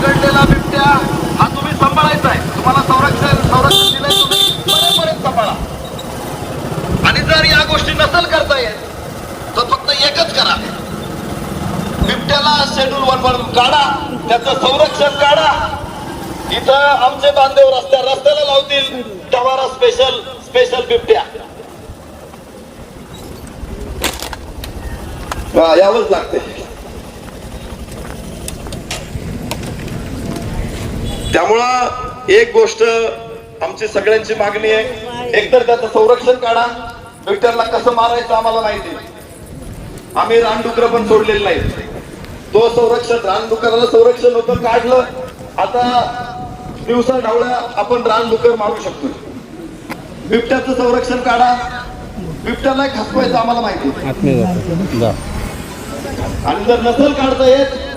पकडलेला बिबट्या हा तुम्ही सांभाळायचा आहे. तुम्हाला संरक्षण संरक्षण दिलंय तुम्ही. बरेपर्यंत सांभाळा. आणि जर या गोष्टी नसेल करता येत तर फक्त एकच करा. बिबट्याला शेड्यूल वन म्हणून काढा त्याचं संरक्षण काढा. इथं आमचे बांधव रस्त्या रस्त्याला लावतील. टवारा स्पेशल स्पेशल बिबट्या. यावंच लागते त्यामुळं एक गोष्ट आमची सगळ्यांची मागणी आहे. एकतर त्याचं संरक्षण काढा. बिबट्याला कसं मारायचं आम्हाला माहिती आम्ही रानडुकर पण सोडलेले नाही तो संरक्षण रानडुकराला संरक्षण होतं काढलं. आता दिवसा ढवळ्या आपण रानडुकर मारू शकतो बिबट्याचं संरक्षण काढा. बिबट्याला खसवायचं आम्हाला माहिती आणि जर नसेल काढता येत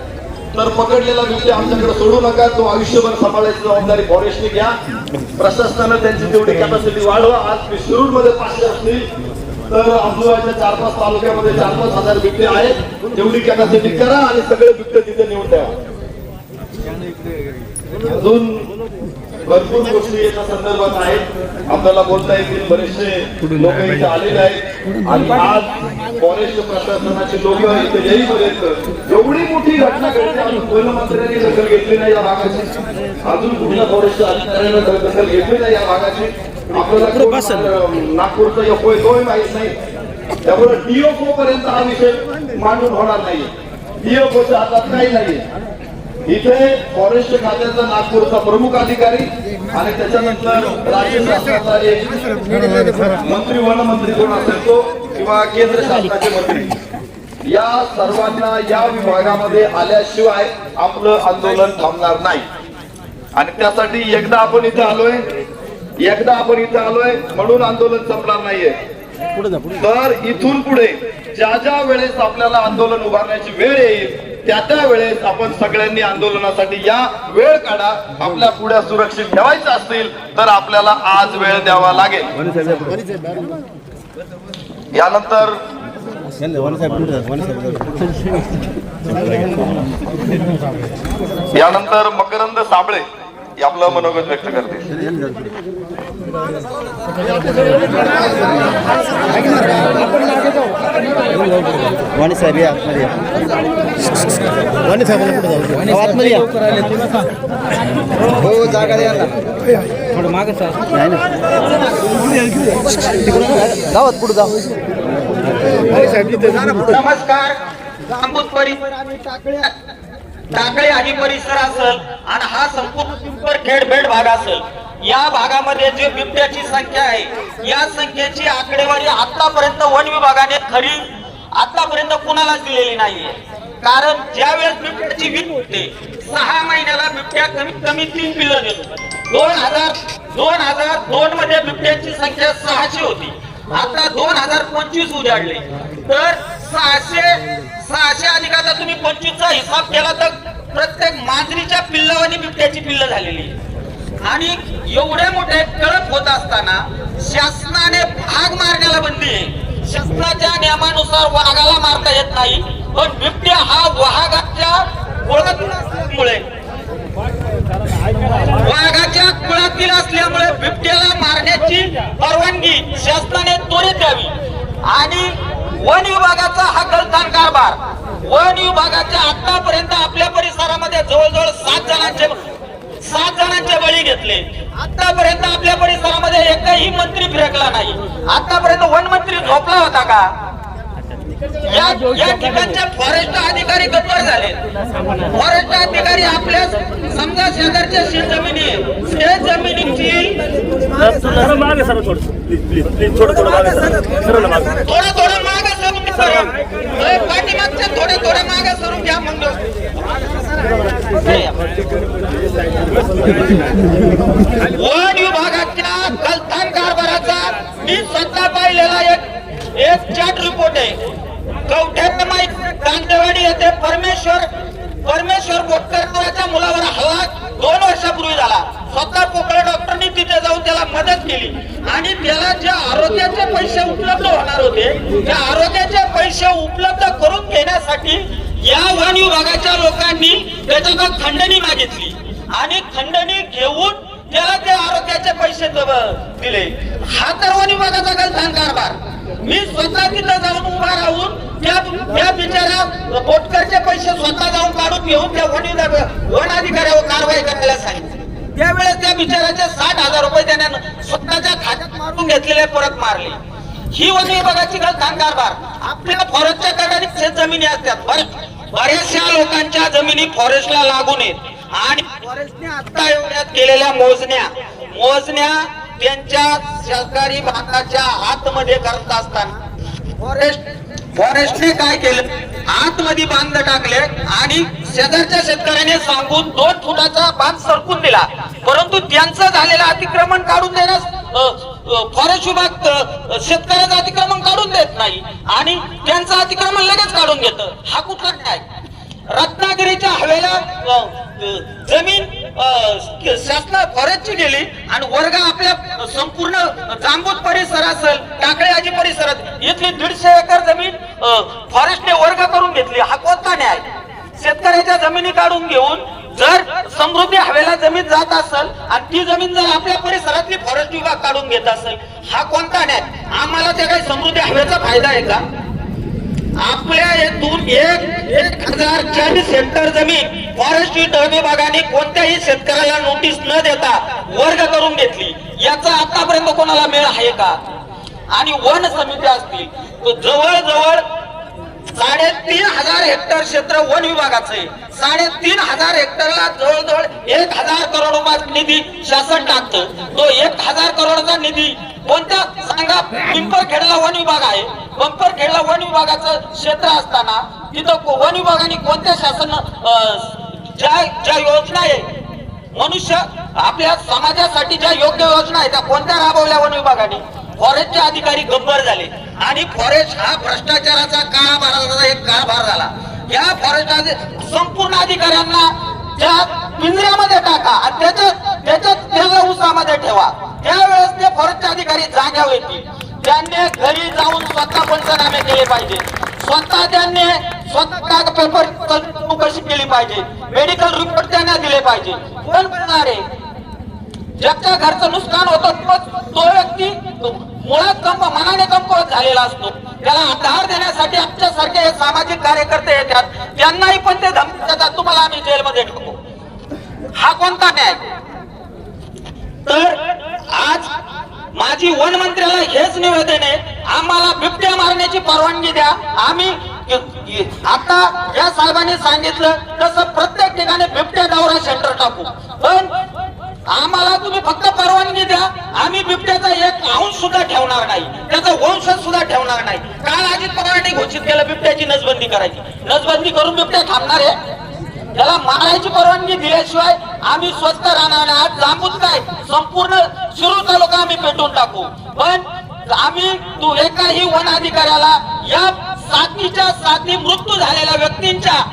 तर पकडलेला बिबट्या आमच्याकडे सोडू नका. तो आयुष्यभर सांभाळायची जबाबदारी फॉरेस्टने घ्या. प्रशासनानं त्यांची तेवढी कॅपॅसिटी वाढवा. आज मी शिरूरमध्ये पाचशे असतील तर अब्दुलाच्या चार पाच तालुक्यामध्ये चार पाच हजार बिबटे आहेत. तेवढी कॅपॅसिटी करा आणि सगळे बिबटे तिथे नेऊन द्या अजून भरपूर गोष्टी याच्या संदर्भात आहेत. आपल्याला बोलता येतील बरेचसे लोक इथे आलेले आहेत. आणि आज फॉरेस्ट प्रशासनाचे लोक इथे येईपर्यंत एवढी मोठी घटना घडते अजून वन मंत्र्यांनी दखल घेतली नाही या भागाची. अजून कुठल्या फॉरेस्ट अधिकाऱ्यानं दखल घेतली नाही या भागाची. आपल्याला नागपूरचा एफ तोही माहीत नाही. त्यामुळे डीओफओ पर्यंत हा विषय मांडून होणार नाही डीओफओच्या हातात काही नाहीये. इथे फॉरेस्ट खात्याचा नागपूरचा प्रमुख अधिकारी आणि त्याच्यानंतर राज्य शासनाचा एक मंत्री वनमंत्री कोण असेल तो किंवा केंद्र शासनाचे मंत्री. या सर्वांना या विभागामध्ये आल्याशिवाय आपलं आंदोलन थांबणार नाही. आणि त्यासाठी एकदा आपण इथे आलोय एकदा आपण इथे आलोय म्हणून आंदोलन संपणार नाहीये. तर इथून पुढे ज्या ज्या वेळेस आपल्याला आंदोलन उभारण्याची वेळ येईल त्या त्या वेळेस आपण सगळ्यांनी आंदोलनासाठी या वेळ काढा. आपल्या पुढ्या सुरक्षित ठेवायचं असतील तर आपल्याला आज वेळ द्यावा लागेल. यानंतर यानंतर मकरंद साबळे. आपलं मनोगत व्यक्त करते. वाणी साहेब या आतमध्ये या. वाणी साहेबांना पुढे जाऊ? आतमध्ये या. हो जागा द्या थोडं मागे नाही ना गावात पुढे जाऊ? नमस्कार. टाकळे टाकळे आणि परिसर असेल आणि हा संपूर्ण खेडबेड भाग असेल. या भागामध्ये जे बिबट्याची संख्या आहे या संख्येची आकडेवारी आतापर्यंत वन विभागाने खरी आतापर्यंत कुणालाच दिलेली नाहीये. कारण ज्या वेळेस बिबट्याची वीज होते सहा महिन्याला बिबट्या कमीत कमी तीन पिल्लं देतो. दोन हजार दोन हजार दोन मध्ये बिबट्यांची संख्या सहाशे होती. आता दोन हजार पंचवीस उजाडले. तर सहाशे सहाशे अधिक आता तुम्ही पंचवीसचा हिसाब केला तर प्रत्येक मांजरीच्या पिल्लावानी बिबट्याची पिल्ल झालेली आहे. आणि एवढे मोठे कळप होत असताना शासनाने भाग मारण्याला बंदी आहे शासनाच्या नियमानुसार वाघाला मारता येत नाही पण बिबट्या हा वाघाच्या कुळातील असल्यामुळे वाघाच्या कुळातील असल्यामुळे बिबट्याला मारण्याची परवानगी शासनाने त्वरित द्यावी आणि वन विभागाचा हा गलथान कारभार. वन विभागाच्या आतापर्यंत आपल्या परिसरामध्ये जवळजवळ सात जणांचे सात जणांचे बळी घेतले. आतापर्यंत आपल्या परिसरामध्ये एकही मंत्री फिरकला नाही. आतापर्यंत वन मंत्री झोपला होता का? या या ठिकाणचे फॉरेस्ट अधिकारी गद्दार झाले. फॉरेस्ट अधिकारी आपल्या समजा शेजारच्या शेत जमिनी. शेत जमिनीची थोडं थोडं पाठीमागच्या थोडे थोडे मागे सरून घ्या वन विभागाच्या गलथान कारभाराचा मी स्वतः पाहिलेला एक एक चॅट रिपोर्ट आहे. कवठ्यात माहिती कांदेवाडी येथे परमेश्वर बोटकर नावाच्या मुलावर हल्ला दोन वर्षापूर्वी झाला स्वतः पोकळे डॉक्टरनी तिथे जाऊन त्याला मदत केली. आणि त्याला जे आरोग्याचे पैसे उपलब्ध होणार होते त्या आरोग्याचे पैसे उपलब्ध करून घेण्यासाठी या वन विभागाच्या लोकांनी त्याच्या खंडणी मागितली. आणि खंडणी घेऊन त्याला ते आरोग्याचे पैसे दिले. हा तर वन विभागाचा गलथान कारभार मी स्वतः तिथं जाऊन उभा राहून त्या त्या बिचारा बोटकरचे पैसे स्वतः जाऊन काढून घेऊन त्या वन विभाग वन अधिकाऱ्यावर कारवाई करायला सांगितली. त्यावेळेस त्या बिचाराचे साठ हजार रुपये त्याने स्वतःच्या खात्यात मारून घेतलेले परत मारले. ही होती विभागाची गलथान कारभार. आपल्या फॉरेस्टच्या कारणाने शेत जमिनी असतात बऱ्याचशा लोकांच्या जमिनी फॉरेस्टला लागून येत आणि फॉरेस्टने आता एवढ्यात केलेल्या मोजण्या मोजण्या त्यांच्या सरकारी भागाच्या आतमध्ये करत असताना फॉरेस्ट फॉरेस्टने काय केलं? आतमध्ये बांध टाकले आणि शेजारच्या शेतकऱ्याने सांगून दोन फुटाचा बांध सरकून दिला. परंतु त्यांचं झालेलं अतिक्रमण काढून देण्यास फॉरेस्ट विभाग शेतकऱ्याचं अतिक्रमण काढून देत नाही. आणि त्यांचं अतिक्रमण लगेच काढून घेत. हा कुठला न्याय? रत्नागिरीच्या हवेला जमीन शासना फॉरेस्टची गेली आणि वर्ग आपल्या संपूर्ण जांबूत परिसर असेल टाकळेआजी परिसरात इथली दीडशे एकर जमीन फॉरेस्टने वर्ग करून घेतली. हा कोणता न्याय? शेतकऱ्याच्या जमिनी काढून घेऊन जर समृद्धी हवेला जमीन जात असेल आणि ती जमीन जर आपल्या परिसरातली फॉरेस्ट विभाग काढून घेत असेल हा कोणता न्याय? आम्हाला त्या काही समृद्धी हवेचा फायदा आहे का? आपल्या येथून एक एक हजार चाळीस हेक्टर जमीन फॉरेस्ट विभागाने कोणत्याही शेतकऱ्याला नोटीस न देता वर्ग करून घेतली. याचा आतापर्यंत कोणाला मेळ आहे का? आणि वन समिती असतील जवळजवळ साडेतीन हजार हेक्टर क्षेत्र वन विभागाचं. आहे साडेतीन हजार हेक्टरला जवळजवळ एक हजार करोड निधी शासन टाकतं. तो एक हजार करोडचा निधी कोणत्या सांगा पिंपरखेडला वन विभाग आहे? पिंपरखेडला वन विभागाचं क्षेत्र असताना तिथं वन विभागाने कोणत्या शासन अं, ज्या ज्या योजना आहे मनुष्य आपल्या समाजासाठी ज्या योग्य योजना आहेत त्या कोणत्या राबवल्या वन विभागाने? फॉरेस्टचे अधिकारी गंभीर झाले. आणि फॉरेस्ट हा भ्रष्टाचाराचा कारभाराचा एक कारभार झाला. या फॉरेस्ट संपूर्ण अधिकाऱ्यांना त्या पिंजऱ्यामध्ये टाका आणि त्याच्यात त्याच्यात त्याच्या उसामध्ये ठेवा. त्यावेळेस ते फॉरेस्ट अधिकारी जाग्यावर येतील. त्यांनी घरी जाऊन स्वतः पंचनामे केले पाहिजे. स्वतः त्यांनी स्वतः पेपर चौकशी केली पाहिजे? मेडिकल रिपोर्ट त्यांना दिले पाहिजे. कोण करणार आहे? ज्याच्या घरचं नुकसान होतं तो व्यक्ती मुळात कंप मनाने कमकुवत झालेला असतो. त्याला आधार देण्यासाठी आमच्यासारखे हे सामाजिक कार्यकर्ते येतात. त्यांनाही पण ते धमकी देतात. तुम्हाला आम्ही जेलमध्ये टाकू हा कोणता न्याय? तर आज माझी वन मंत्र्याला हेच निवेदन आहे. आम्हाला बिबट्या मारण्याची परवानगी द्या. आम्ही आता या साहेबांनी सांगितलं तसं प्रत्येक ठिकाणी बिबट्या दौरा सेंटर टाकू. पण आम्हाला तुम्ही फक्त परवानगी द्या. आम्ही बिबट्याचा एक अंश सुद्धा ठेवणार नाही. त्याचा वंश सुद्धा ठेवणार नाही. काल अजित पवारांनी घोषित केलं बिबट्याची नसबंदी करायची. नसबंदी करून बिबट्या थांबणार आहे. त्याला मारायची परवानगी दिल्याशिवाय आम्ही स्वस्त राहणार आज जांबूत काय? संपूर्ण शिरू तालुका आम्ही पेटून टाकू. पण आम्ही तू एकाही वन अधिकाऱ्याला या साथीच्या साथी मृत्यू झालेल्या व्यक्तींच्या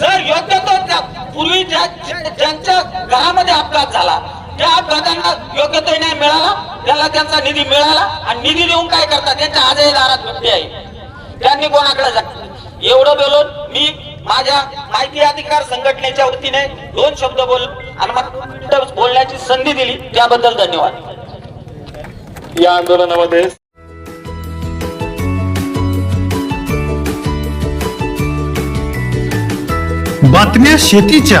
जर योग्य तो त्या पूर्वी ज्या ज्या- ज्यांच्या घरामध्ये अपघात झाला त्या अपघातांना योग्य तो न्याय मिळाला त्याला त्यांचा निधी मिळाला आणि निधी देऊन काय करतात? त्यांच्या आजही दारात बिबटे आहे. त्यांनी कोणाकडे एवढं बोलून मी माझ्या माहिती अधिकार संघटनेच्या वतीने दोन शब्द बोल आणि बोलण्याची संधी दिली. त्याबद्दल धन्यवाद. या आंदोलनामध्ये बातम्या शेतीच्या.